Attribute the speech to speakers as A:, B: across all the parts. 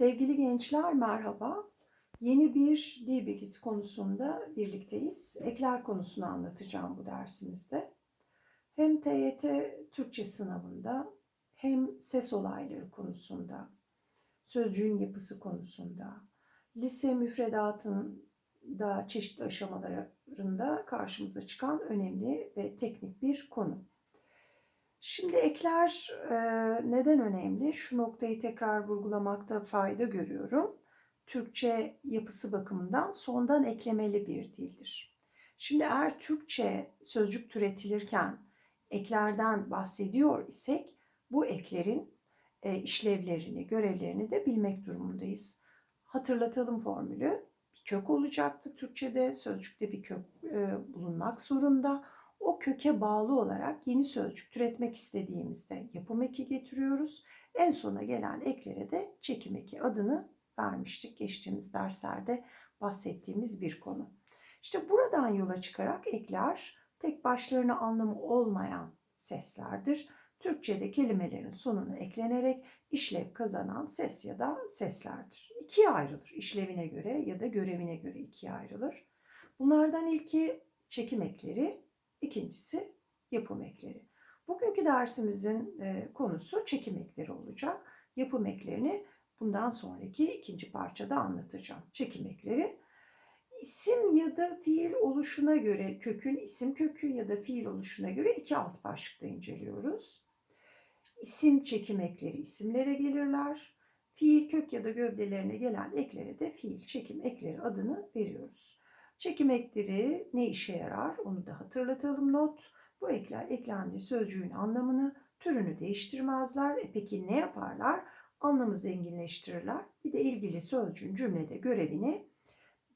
A: Sevgili gençler merhaba. Yeni bir dil bilgisi konusunda birlikteyiz. Ekler konusunu anlatacağım bu dersimizde. Hem TYT Türkçe sınavında hem ses olayları konusunda, sözcüğün yapısı konusunda, lise müfredatında çeşitli aşamalarında karşımıza çıkan önemli ve teknik bir konu. Şimdi ekler e, neden önemli? Şu noktayı tekrar vurgulamakta fayda görüyorum. Türkçe yapısı bakımından sondan eklemeli bir dildir. Şimdi eğer Türkçe sözcük türetilirken eklerden bahsediyor isek bu eklerin e, işlevlerini, görevlerini de bilmek durumundayız. Hatırlatalım formülü. Bir kök olacaktı Türkçe'de, sözcükte bir kök e, bulunmak zorunda o köke bağlı olarak yeni sözcük türetmek istediğimizde yapım eki getiriyoruz. En sona gelen eklere de çekim eki adını vermiştik. Geçtiğimiz derslerde bahsettiğimiz bir konu. İşte buradan yola çıkarak ekler tek başlarına anlamı olmayan seslerdir. Türkçe'de kelimelerin sonuna eklenerek işlev kazanan ses ya da seslerdir. İkiye ayrılır. İşlevine göre ya da görevine göre ikiye ayrılır. Bunlardan ilki çekim ekleri, İkincisi yapım ekleri. Bugünkü dersimizin e, konusu çekim ekleri olacak. Yapım eklerini bundan sonraki ikinci parçada anlatacağım. Çekim ekleri isim ya da fiil oluşuna göre kökün isim kökü ya da fiil oluşuna göre iki alt başlıkta inceliyoruz. İsim çekim ekleri isimlere gelirler. Fiil kök ya da gövdelerine gelen eklere de fiil çekim ekleri adını veriyoruz. Çekim ekleri ne işe yarar onu da hatırlatalım not. Bu ekler eklendiği sözcüğün anlamını, türünü değiştirmezler. E peki ne yaparlar? Anlamı zenginleştirirler. Bir de ilgili sözcüğün cümlede görevini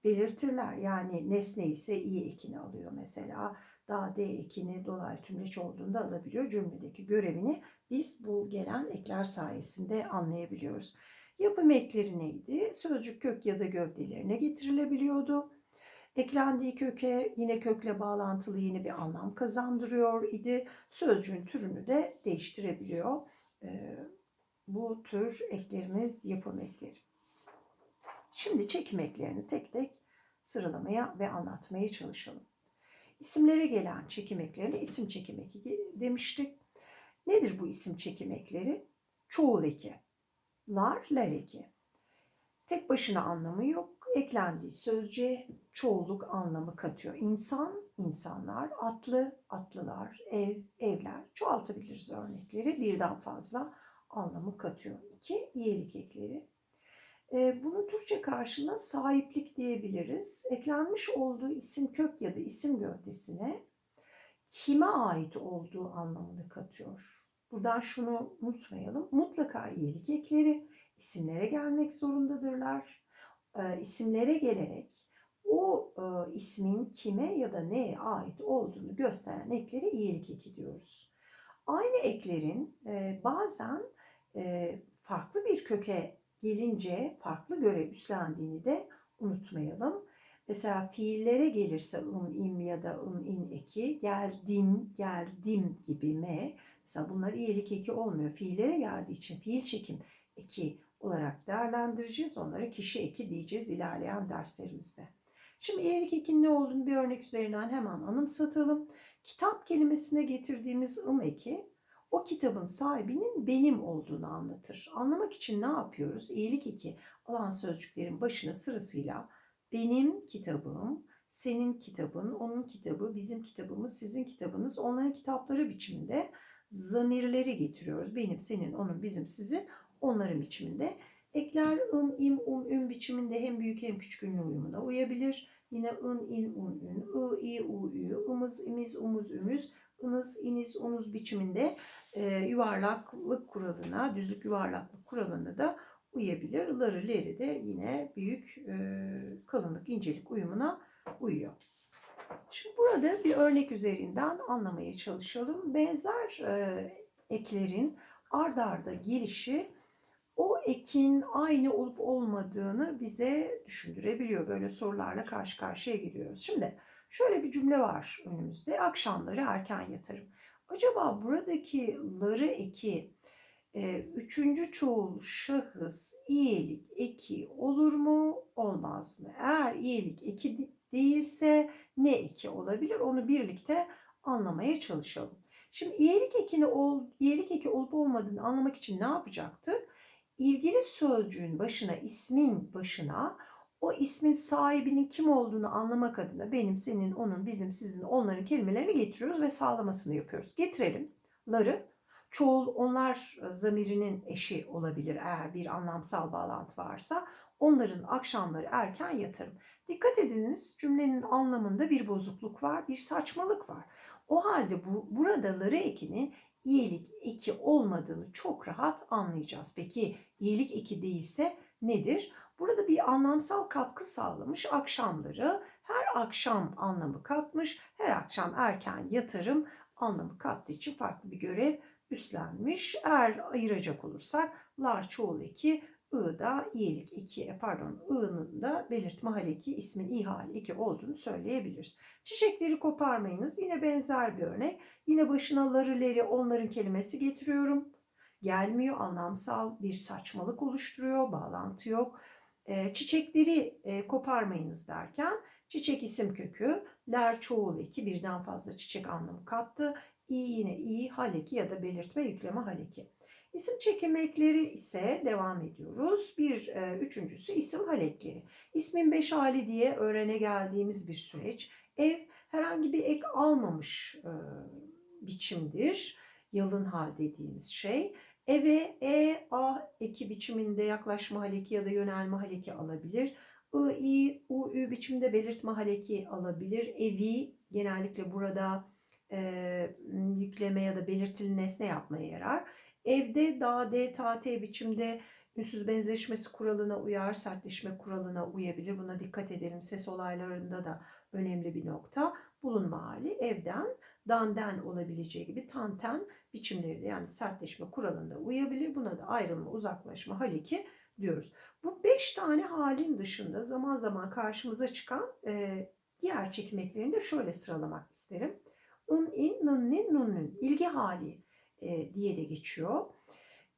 A: belirtirler. Yani nesne ise iyi ekini alıyor mesela. Daha D ekini dolaylı tümleç olduğunda alabiliyor. Cümledeki görevini biz bu gelen ekler sayesinde anlayabiliyoruz. Yapım ekleri neydi? Sözcük kök ya da gövdelerine getirilebiliyordu. Eklendiği köke yine kökle bağlantılı yeni bir anlam kazandırıyor idi. Sözcüğün türünü de değiştirebiliyor. Ee, bu tür eklerimiz yapım ekleri. Şimdi çekim eklerini tek tek sıralamaya ve anlatmaya çalışalım. İsimlere gelen çekim eklerini isim çekim eki demiştik. Nedir bu isim çekim ekleri? Çoğul eki. Lar, ler eki. Tek başına anlamı yok eklendiği sözcüğe çoğuluk anlamı katıyor. İnsan, insanlar, atlı, atlılar, ev, evler. Çoğaltabiliriz örnekleri. Birden fazla anlamı katıyor. İki, iyilik ekleri. Ee, bunun Türkçe karşılığına sahiplik diyebiliriz. Eklenmiş olduğu isim kök ya da isim gövdesine kime ait olduğu anlamını katıyor. Buradan şunu unutmayalım. Mutlaka iyilik ekleri isimlere gelmek zorundadırlar e, isimlere gelerek o e, ismin kime ya da neye ait olduğunu gösteren eklere iyilik eki diyoruz. Aynı eklerin e, bazen e, farklı bir köke gelince farklı görev üstlendiğini de unutmayalım. Mesela fiillere gelirse ım, im ya da ım, in eki, geldin, geldim gibi me. Mesela bunlar iyilik eki olmuyor. Fiillere geldiği için fiil çekim eki olarak değerlendireceğiz. Onlara kişi eki diyeceğiz ilerleyen derslerimizde. Şimdi iyilik ekinin ne olduğunu bir örnek üzerinden hemen anımsatalım. Kitap kelimesine getirdiğimiz ım eki o kitabın sahibinin benim olduğunu anlatır. Anlamak için ne yapıyoruz? İyilik eki alan sözcüklerin başına sırasıyla benim kitabım, senin kitabın, onun kitabı, bizim kitabımız, sizin kitabınız, onların kitapları biçiminde zamirleri getiriyoruz. Benim, senin, onun, bizim, sizin onların biçiminde. Ekler ın, im, um, ün biçiminde hem büyük hem küçük ünlü uyumuna uyabilir. Yine ın, in, un, ün, ı, i, u, ü, ımız, imiz, umuz, ümüz, ınız, iniz, unuz biçiminde e, yuvarlaklık kuralına, düzlük yuvarlaklık kuralına da uyabilir. Ları, leri de yine büyük e, kalınlık, incelik uyumuna uyuyor. Şimdi burada bir örnek üzerinden anlamaya çalışalım. Benzer e, eklerin ard arda gelişi o ekin aynı olup olmadığını bize düşündürebiliyor. Böyle sorularla karşı karşıya geliyoruz. Şimdi şöyle bir cümle var önümüzde. Akşamları erken yatarım. Acaba buradaki ları eki e, üçüncü çoğul şahıs iyilik eki olur mu olmaz mı? Eğer iyilik eki de- değilse ne eki olabilir? Onu birlikte anlamaya çalışalım. Şimdi iyilik ekini ol, iyilik eki olup olmadığını anlamak için ne yapacaktık? İlgili sözcüğün başına, ismin başına o ismin sahibinin kim olduğunu anlamak adına benim, senin, onun, bizim, sizin, onların kelimelerini getiriyoruz ve sağlamasını yapıyoruz. Getirelim. Ları çoğul onlar e, zamirinin eşi olabilir eğer bir anlamsal bağlantı varsa. Onların akşamları erken yatarım. Dikkat ediniz cümlenin anlamında bir bozukluk var, bir saçmalık var. O halde bu burada ları ekinin iyilik eki olmadığını çok rahat anlayacağız. Peki iyilik eki değilse nedir? Burada bir anlamsal katkı sağlamış akşamları her akşam anlamı katmış. Her akşam erken yatarım anlamı kattığı için farklı bir görev üstlenmiş. Eğer ayıracak olursak lar çoğul eki I'da iyilik eki e, pardon I'nın da belirtme hal eki ismin i hal eki olduğunu söyleyebiliriz. Çiçekleri koparmayınız. Yine benzer bir örnek. Yine başına ları leri onların kelimesi getiriyorum. Gelmiyor anlamsal bir saçmalık oluşturuyor. Bağlantı yok. E, çiçekleri e, koparmayınız derken çiçek isim kökü ler çoğul eki birden fazla çiçek anlamı kattı. İ yine i haleki ya da belirtme yükleme haleki. İsim çekimekleri ise devam ediyoruz. Bir e, üçüncüsü isim halekleri. İsmin beş hali diye öğrene geldiğimiz bir süreç. Ev herhangi bir ek almamış e, biçimdir. Yalın hal dediğimiz şey. Eve e, a eki biçiminde yaklaşma haleki ya da yönelme haleki alabilir. I, i, u, ü biçimde belirtme haleki alabilir. Evi genellikle burada e, yükleme ya da belirtili nesne yapmaya yarar. Evde da, d, ta, t biçimde ünsüz benzeşmesi kuralına uyar, sertleşme kuralına uyabilir. Buna dikkat edelim. Ses olaylarında da önemli bir nokta. Bulunma hali evden, dandan olabileceği gibi tanten biçimleri de yani sertleşme kuralında uyabilir. Buna da ayrılma, uzaklaşma, haliki diyoruz. Bu beş tane halin dışında zaman zaman karşımıza çıkan e, diğer çekim eklerini de şöyle sıralamak isterim. ın, in, nın, nin, nun, nün. ilgi hali e, diye de geçiyor.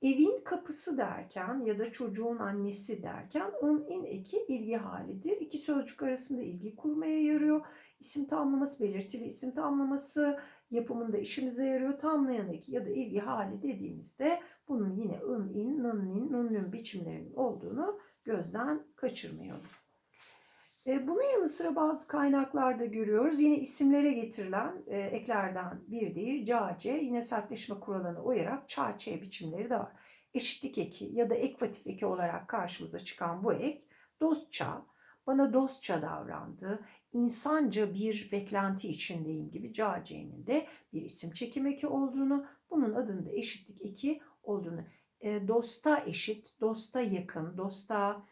A: Evin kapısı derken ya da çocuğun annesi derken ın, in eki ilgi halidir. İki sözcük arasında ilgi kurmaya yarıyor. İsim tamlaması, belirtili isim tamlaması yapımında işimize yarıyor. Tamlayan eki ya da ilgi hali dediğimizde bunun yine ın, in, nın, nun, nün biçimlerinin olduğunu gözden kaçırmayalım. E, Bunun yanı sıra bazı kaynaklarda görüyoruz. Yine isimlere getirilen e, eklerden bir değil, cace, yine sertleşme kuralına uyarak çağçe biçimleri de var. Eşitlik eki ya da ekvatif eki olarak karşımıza çıkan bu ek, dostça, bana dostça davrandı, insanca bir beklenti içindeyim gibi cace'nin de bir isim çekim eki olduğunu, bunun adında eşitlik eki olduğunu, e, dosta eşit, dosta yakın, dosta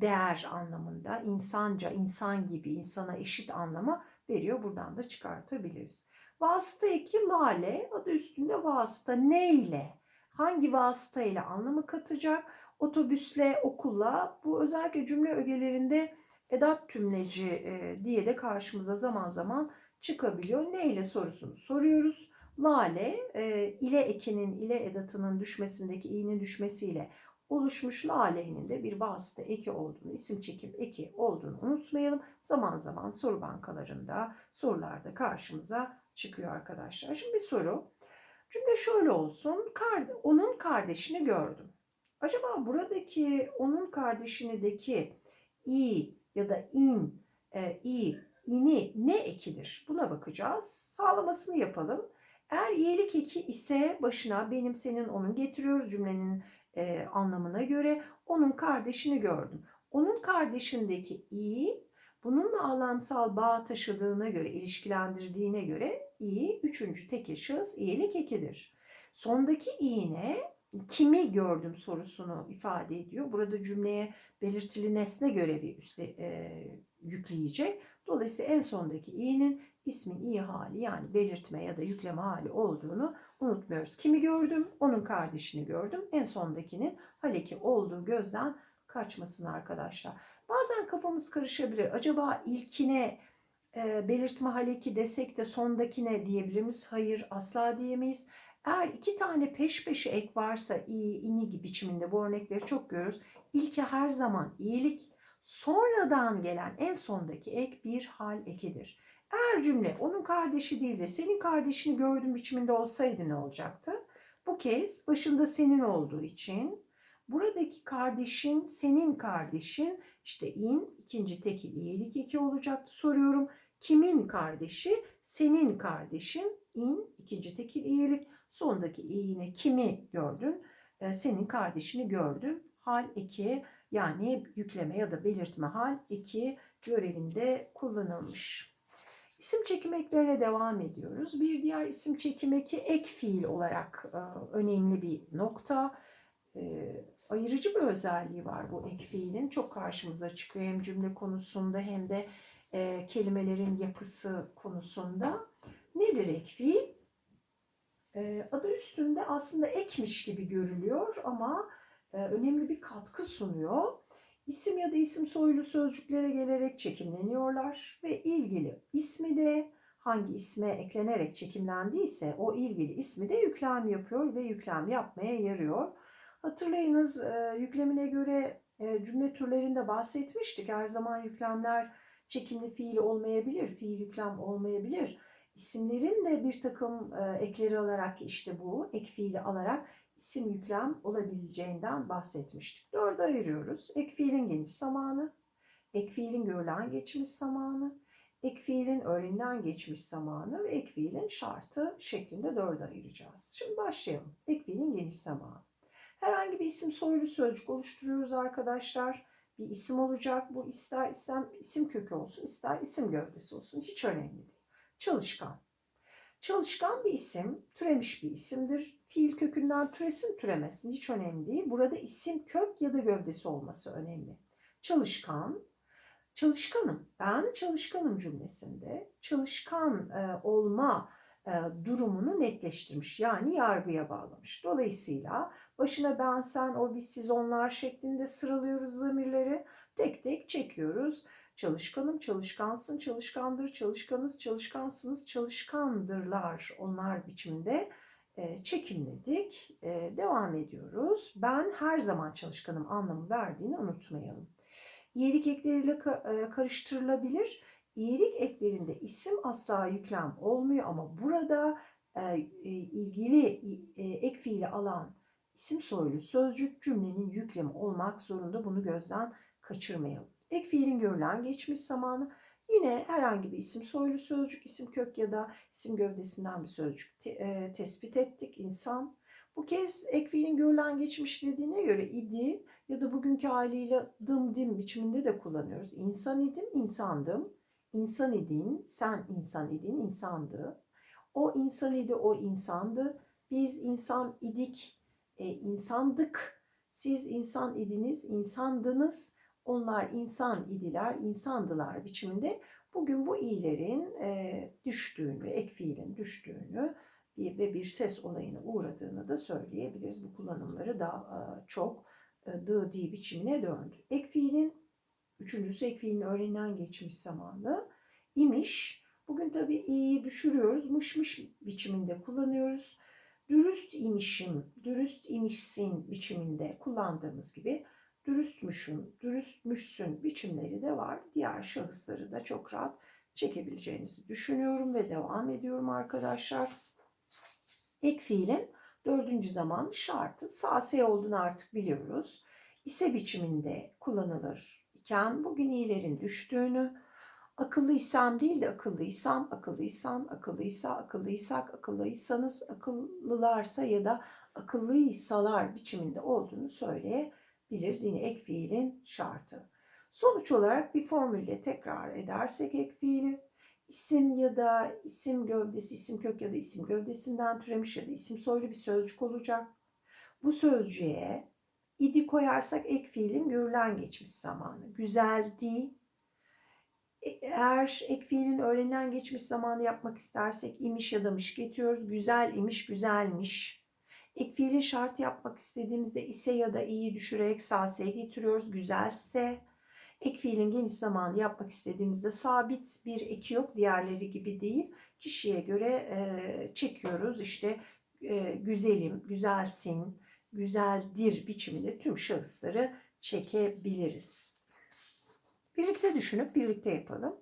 A: değer anlamında insanca, insan gibi, insana eşit anlamı veriyor. Buradan da çıkartabiliriz. Vasıta eki lale, adı üstünde vasıta neyle? Hangi vasıta ile anlamı katacak? Otobüsle, okulla. Bu özellikle cümle ögelerinde edat tümleci e, diye de karşımıza zaman zaman çıkabiliyor. Neyle sorusunu soruyoruz. Lale e, ile ekinin, ile edatının düşmesindeki i'nin düşmesiyle oluşmuş lale'nin de bir vasıta eki olduğunu, isim çekim eki olduğunu unutmayalım. Zaman zaman soru bankalarında, sorularda karşımıza çıkıyor arkadaşlar. Şimdi bir soru. Cümle şöyle olsun. Onun kardeşini gördüm. Acaba buradaki onun kardeşinideki i ya da in, e, i, ini ne ekidir? Buna bakacağız. Sağlamasını yapalım. Eğer iyilik eki ise başına benim, senin, onun getiriyoruz cümlenin e, anlamına göre onun kardeşini gördüm. Onun kardeşindeki i bununla alamsal bağ taşıdığına göre, ilişkilendirdiğine göre i üçüncü tekil şahıs iyilik ekidir. Sondaki i'ne kimi gördüm sorusunu ifade ediyor. Burada cümleye belirtili nesne görevi üstle, e, yükleyecek. Dolayısıyla en sondaki i'nin ismin i hali yani belirtme ya da yükleme hali olduğunu unutmuyoruz. Kimi gördüm? Onun kardeşini gördüm. En sondakinin haleki olduğu gözden kaçmasın arkadaşlar. Bazen kafamız karışabilir. Acaba ilkine e, belirtme haleki desek de sondakine diyebilir miyiz? Hayır asla diyemeyiz. Eğer iki tane peş peşe ek varsa i, ini gibi biçiminde bu örnekleri çok görüyoruz. İlki her zaman iyilik, sonradan gelen en sondaki ek bir hal ekidir. Eğer cümle onun kardeşi değil de senin kardeşini gördüğün biçiminde olsaydı ne olacaktı? Bu kez başında senin olduğu için buradaki kardeşin senin kardeşin işte in ikinci tekil iyilik eki olacaktı soruyorum. Kimin kardeşi? Senin kardeşin in ikinci tekil iyilik. Sondaki iyine kimi gördün? Ee, senin kardeşini gördüm. Hal eki yani yükleme ya da belirtme hal eki görevinde kullanılmış. İsim çekim eklerine devam ediyoruz. Bir diğer isim çekim eki ek fiil olarak e, önemli bir nokta. E, ayırıcı bir özelliği var bu ek fiilin. Çok karşımıza çıkıyor hem cümle konusunda hem de e, kelimelerin yapısı konusunda. Nedir ek fiil? E, adı üstünde aslında ekmiş gibi görülüyor ama önemli bir katkı sunuyor. İsim ya da isim soylu sözcüklere gelerek çekimleniyorlar ve ilgili ismi de hangi isme eklenerek çekimlendiyse o ilgili ismi de yüklem yapıyor ve yüklem yapmaya yarıyor. Hatırlayınız e, yüklemine göre e, cümle türlerinde bahsetmiştik. Her zaman yüklemler çekimli fiil olmayabilir, fiil yüklem olmayabilir. İsimlerin de bir takım e, ekleri alarak işte bu ek fiili alarak isim yüklem olabileceğinden bahsetmiştik. Dörde ayırıyoruz. Ek fiilin geniş zamanı, ek fiilin görülen geçmiş zamanı, ek fiilin öğrenilen geçmiş zamanı ve ek fiilin şartı şeklinde dörde ayıracağız. Şimdi başlayalım. Ek fiilin geniş zamanı. Herhangi bir isim soylu sözcük oluşturuyoruz arkadaşlar. Bir isim olacak. Bu ister isim, isim kökü olsun, ister isim gövdesi olsun. Hiç önemli değil. Çalışkan. Çalışkan bir isim, türemiş bir isimdir. Fiil kökünden türesin türemesin hiç önemli değil. Burada isim kök ya da gövdesi olması önemli. Çalışkan, çalışkanım, ben çalışkanım cümlesinde çalışkan e, olma e, durumunu netleştirmiş. Yani yargıya bağlamış. Dolayısıyla başına ben, sen, o, biz, siz, onlar şeklinde sıralıyoruz zamirleri. Tek tek çekiyoruz. Çalışkanım, çalışkansın, çalışkandır, çalışkanız, çalışkansınız, çalışkandırlar onlar biçimde e, çekimledik. E, devam ediyoruz. Ben her zaman çalışkanım anlamı verdiğini unutmayalım. İyilik ekleriyle ka- e, karıştırılabilir. İyilik eklerinde isim asla yüklem olmuyor ama burada e, e, ilgili e, ek fiili alan isim soylu sözcük cümlenin yüklemi olmak zorunda. Bunu gözden kaçırmayalım. Ek fiilin görülen geçmiş zamanı yine herhangi bir isim soylu sözcük, isim kök ya da isim gövdesinden bir sözcük te- e, tespit ettik insan. Bu kez ek fiilin görülen geçmiş dediğine göre idi ya da bugünkü haliyle dım dim biçiminde de kullanıyoruz. İnsan idim, insandım. İnsan idin, sen insan idin, insandı. O insan idi, o insandı. Biz insan idik, e, insandık. Siz insan idiniz, insandınız. Onlar insan idiler, insandılar biçiminde bugün bu i'lerin e, düştüğünü, ek fiilin düştüğünü bir, ve bir ses olayına uğradığını da söyleyebiliriz. Bu kullanımları daha e, çok e, dı di biçimine döndü. Ek fiilin, üçüncüsü ek fiilin öğrenilen geçmiş zamanı imiş. Bugün tabii i'yi düşürüyoruz, mış mış biçiminde kullanıyoruz. Dürüst imişim, dürüst imişsin biçiminde kullandığımız gibi dürüstmüşüm, dürüstmüşsün biçimleri de var. Diğer şahısları da çok rahat çekebileceğinizi düşünüyorum ve devam ediyorum arkadaşlar. Ek fiilin dördüncü zaman şartı sase olduğunu artık biliyoruz. İse biçiminde kullanılır iken bugün iyilerin düştüğünü, akıllıysam değil de akıllıysam, akıllıysan, akıllıysa, akıllıysak, akıllıysanız, akıllılarsa ya da akıllıysalar biçiminde olduğunu söyleyebiliriz. Yine ek fiilin şartı. Sonuç olarak bir formülle tekrar edersek ek fiili isim ya da isim gövdesi, isim kök ya da isim gövdesinden türemiş ya da isim soylu bir sözcük olacak. Bu sözcüğe idi koyarsak ek fiilin görülen geçmiş zamanı. Güzeldi. E, Eğer ek fiilin öğrenilen geçmiş zamanı yapmak istersek imiş ya da mış getiriyoruz. Güzel imiş, güzelmiş. Ek fiilin şart yapmak istediğimizde ise ya da iyi düşürerek saseye getiriyoruz. Güzelse. Ek fiilin geniş zamanı yapmak istediğimizde sabit bir eki yok. Diğerleri gibi değil. Kişiye göre e, çekiyoruz. İşte e, güzelim, güzelsin, güzeldir biçiminde tüm şahısları çekebiliriz. Birlikte düşünüp birlikte yapalım.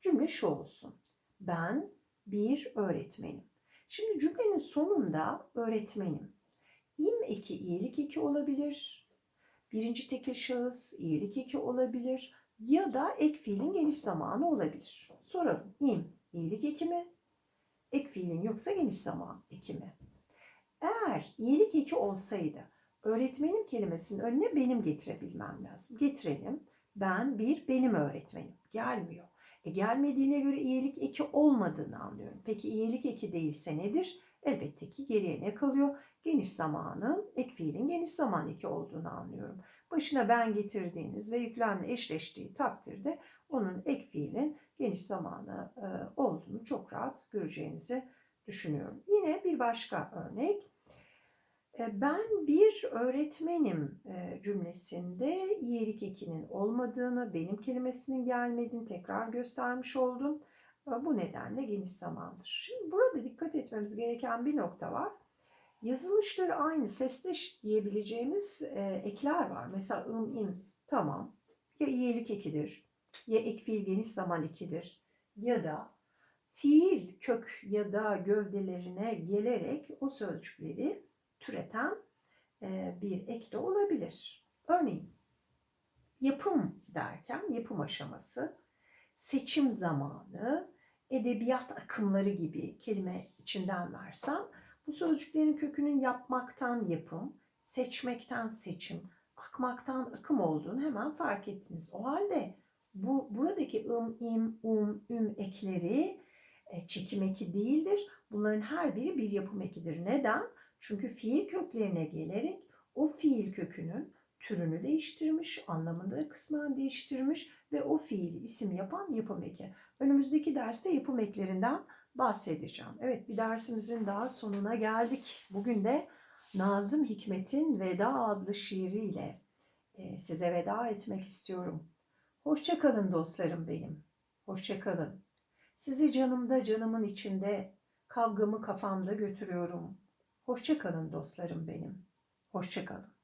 A: Cümle şu olsun. Ben bir öğretmenim. Şimdi cümlenin sonunda öğretmenim. İm eki iyilik eki olabilir. Birinci tekil şahıs iyilik eki olabilir. Ya da ek fiilin geniş zamanı olabilir. Soralım. İm iyilik eki mi? Ek fiilin yoksa geniş zaman eki mi? Eğer iyilik eki olsaydı öğretmenim kelimesinin önüne benim getirebilmem lazım. Getirelim. Ben bir benim öğretmenim. Gelmiyor. E gelmediğine göre iyilik eki olmadığını anlıyorum. Peki iyilik eki değilse nedir? Elbette ki geriye ne kalıyor? Geniş zamanın ek fiilin geniş zaman eki olduğunu anlıyorum. Başına ben getirdiğiniz ve yüklemle eşleştiği takdirde onun ek fiilin geniş zamanı e, olduğunu çok rahat göreceğinizi düşünüyorum. Yine bir başka örnek. E, Ben bir öğretmenim e, cümlesinde iyilik ekinin olmadığını, benim kelimesinin gelmediğini tekrar göstermiş oldum. E, Bu nedenle geniş zamandır. Şimdi burada dikkat etmemiz gereken bir nokta var. Yazılışları aynı sesle diyebileceğimiz ekler var. Mesela ım, im, tamam. Ya iyilik ekidir, ya ek fiil geniş zaman ekidir ya da fiil kök ya da gövdelerine gelerek o sözcükleri türeten e, bir ek de olabilir. Örneğin yapım derken yapım aşaması, seçim zamanı, edebiyat akımları gibi kelime içinden versem bu sözcüklerin kökünün yapmaktan yapım, seçmekten seçim, akmaktan akım olduğunu hemen fark ettiniz. O halde bu buradaki ım, im, um, üm ekleri e, çekim eki değildir. Bunların her biri bir yapım ekidir. Neden? Çünkü fiil köklerine gelerek o fiil kökünün türünü değiştirmiş, anlamını da kısmen değiştirmiş ve o fiili isim yapan yapım eki. Önümüzdeki derste yapım eklerinden bahsedeceğim. Evet bir dersimizin daha sonuna geldik. Bugün de Nazım Hikmet'in Veda adlı şiiriyle e, size veda etmek istiyorum. Hoşça kalın dostlarım benim. Hoşça kalın. Sizi canımda canımın içinde, kavgamı kafamda götürüyorum. Hoşça kalın dostlarım benim. Hoşça kalın.